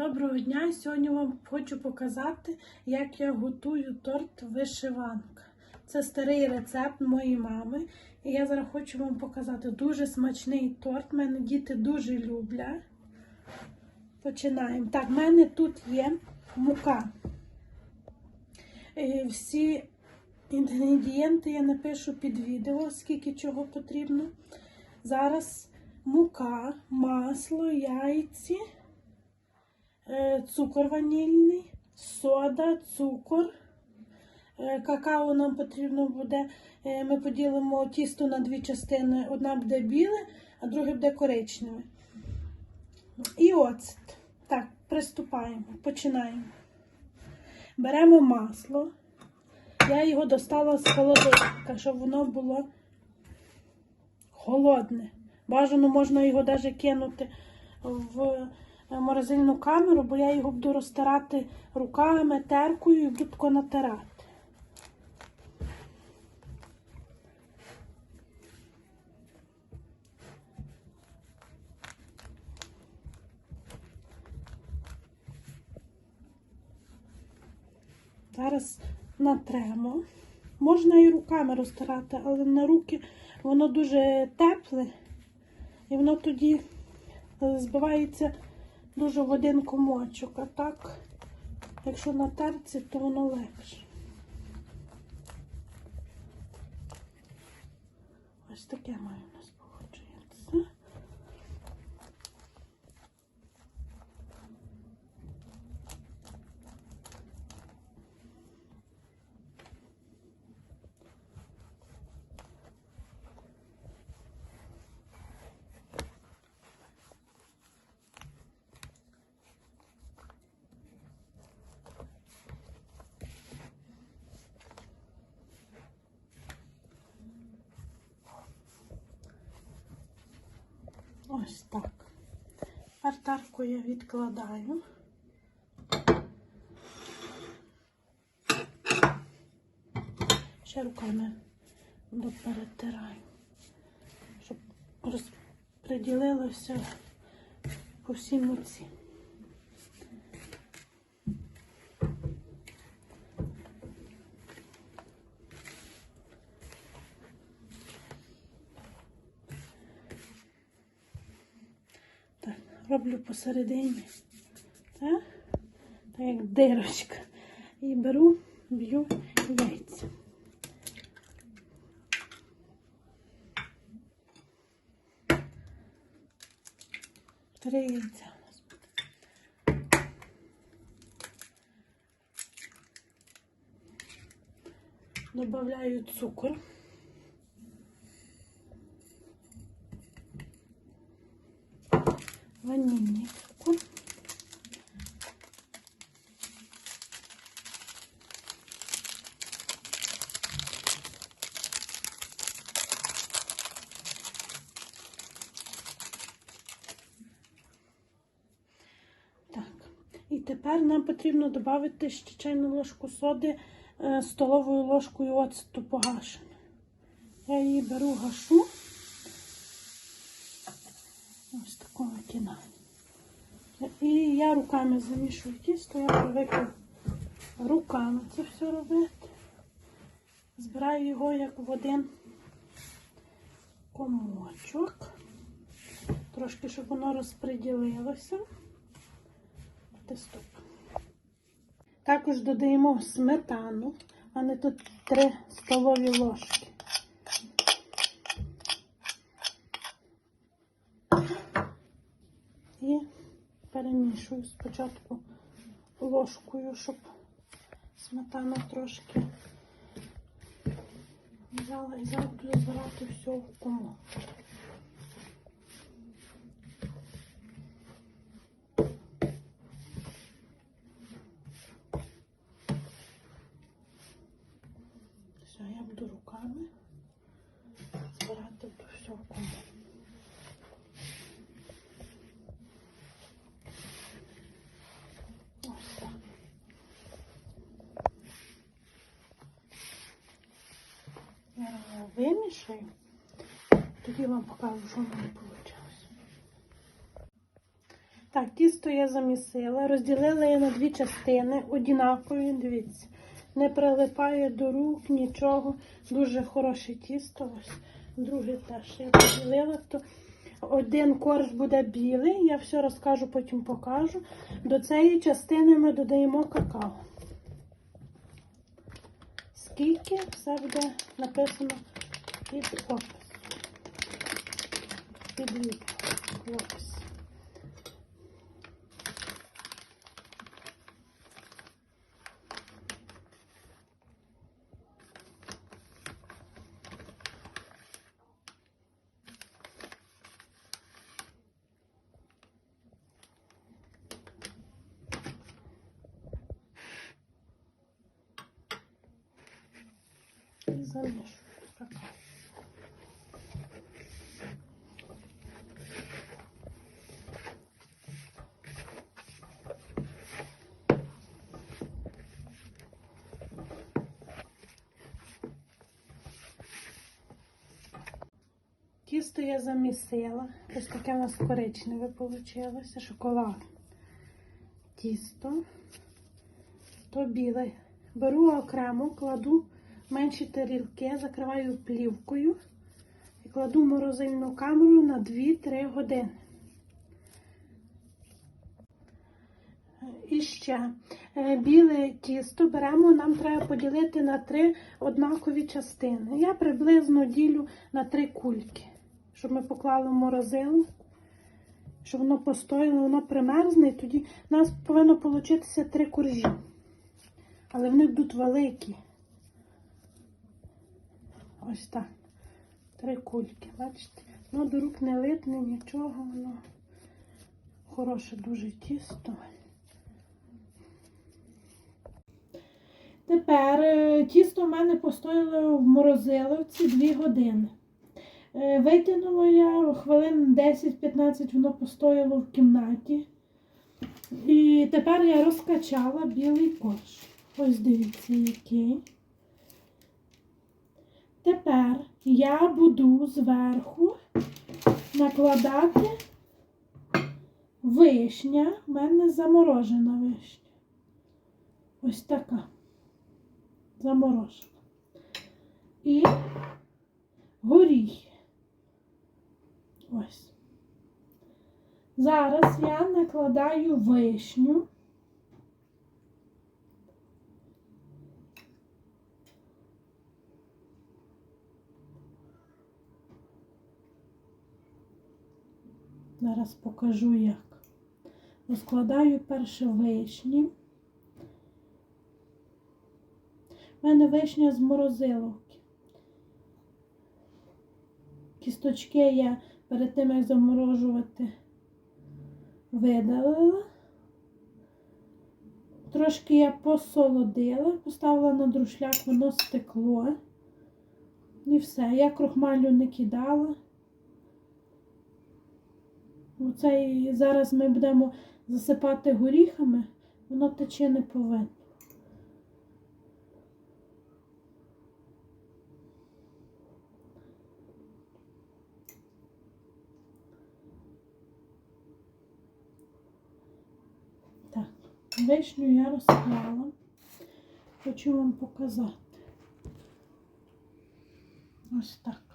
Доброго дня! Сьогодні вам хочу показати, як я готую торт вишиванка. Це старий рецепт моєї мами. І я зараз хочу вам показати дуже смачний торт. Мене діти дуже люблять. Починаємо. Так, в мене тут є мука. Е, Всі інгредієнти я напишу під відео, скільки чого потрібно. Зараз мука, масло, яйці цукор ванільний, сода, цукор. Е, Какао нам потрібно буде. е, Ми поділимо тісто на дві частини. Одна буде біле, а друга буде коричневе. І оцет. Так, приступаємо, починаємо. Беремо масло. Я його достала з холодильника, щоб воно було холодне. Бажано можна його навіть кинути в морозильну камеру, бо я його буду розтирати руками, теркою і буду тако натирати. Зараз натремо. Можна і руками розтирати, але на руки воно дуже тепле, і воно тоді збивається дуже в один комочок. А так, якщо на терці, то воно легше. Ось таке має у нас виходить. Ось так. Артарку я відкладаю. Ще руками доперетираю, щоб розподілилося по всій муці. Так, роблю посередині. Так, так як дирочка. І беру, б'ю яйця. Три яйця. Добавляю цукор. Ванильный цукор. Так, і тепер нам потрібно додати ще чайну ложку соди е, столовою ложкою оцету погашену. Я її беру гашу. І я руками замішую тісто, я привикла руками це все робити. Збираю його як в один комочок. Трошки, щоб воно розподілилося. Стоп. Також додаємо сметану. У мене тут 3 столові ложки. І перемішую спочатку ложкою, щоб сметана трошки взяла і буду збирати все в комок. Все, я буду руками збирати все в комок. Ось так. Я його вимішаю, тоді вам покажу, що в мене вийшло. Так, тісто я замісила, розділила я на дві частини, однакові, дивіться. Не прилипає до рук, нічого. Дуже хороше тісто. Ось друге теж я поділила. То один корж буде білий, я все розкажу, потім покажу. До цієї частини ми додаємо какао. Скільки все буде написано під опис. Під відео. Тісто я замісила. Ось таке у нас коричневе вийшло, шоколад. Тісто, то біле. Беру окремо, кладу менші тарілки, закриваю плівкою і кладу в морозильну камеру на 2-3 години. І ще е, біле тісто беремо, нам треба поділити на три однакові частини. Я приблизно ділю на три кульки, щоб ми поклали в морозилку, щоб воно постояло, воно примерзне, і тоді у нас повинно получитися три коржі. Але вони будуть великі. Ось так. Три кульки, бачите? Ну, до рук не липне нічого, воно хороше дуже тісто. Тепер е, тісто в мене постояло в морозиловці 2 години. Е, Витягнула я хвилин 10-15 воно постояло в кімнаті. І тепер я розкачала білий корж. Ось дивіться, який. Тепер я буду зверху накладати вишня. У мене заморожена вишня. Ось така. Заморожена. І горіхи. Ось. Зараз я накладаю вишню. Зараз покажу як. Розкладаю перше вишні. У мене вишня з морозиловки. Кісточки я перед тим, як заморожувати, видалила. Трошки я посолодила, поставила на друшляк, воно стекло. І все. Я крохмалю не кидала. Оце і зараз ми будемо засипати горіхами, воно тече не повинно. Так, вишню я розклала. Хочу вам показати. Ось так.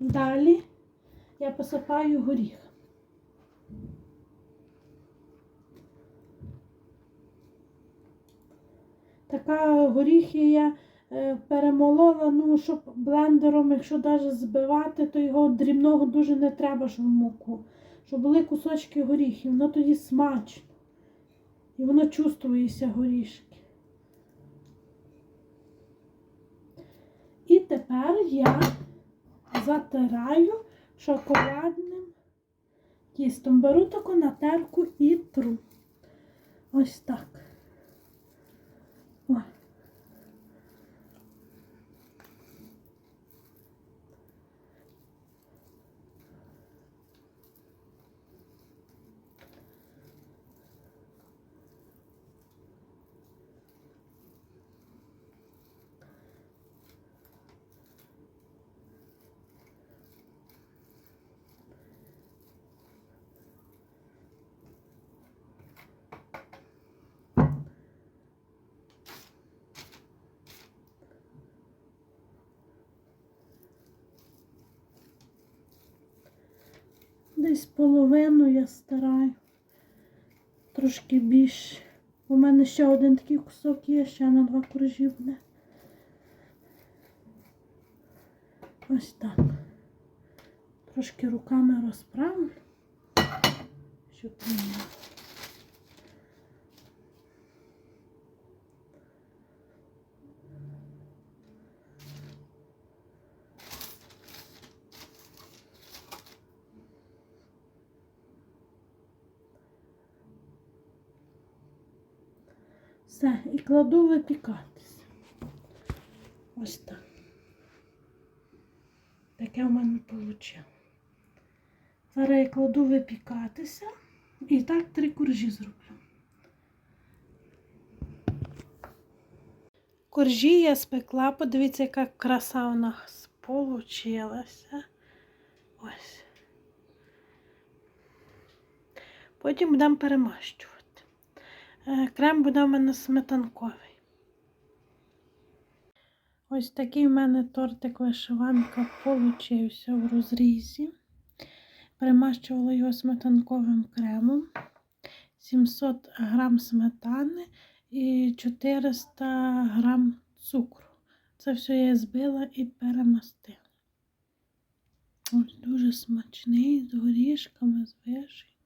Далі я посипаю горіх. Така горіхи я е, перемолола, ну, щоб блендером, якщо навіть збивати, то його дрібного дуже не треба, щоб в муку. Щоб були кусочки горіхів, воно тоді смачно. І воно чувствується горішки. І тепер я затираю шоколадним тістом. Беру таку натерку і тру. Ось так. Десь половину я стараю. Трошки більше. У мене ще один такий кусок є, ще на два коржі буде. Ось так. Трошки руками розправлю, щоб не Все, і кладу випікатись. Ось так. Таке в мене вийшло. Зараз я кладу випікатися і так три коржі зроблю. Коржі я спекла, подивіться, яка краса у нас получилася. Ось. Потім будемо перемащувати. Е, Крем буде у мене сметанковий. Ось такий в мене тортик вишиванка получився в розрізі. Перемащувала його сметанковим кремом. 700 грам сметани і 400 грам цукру. Це все я збила і перемастила. Ось дуже смачний, з горішками, з вишень.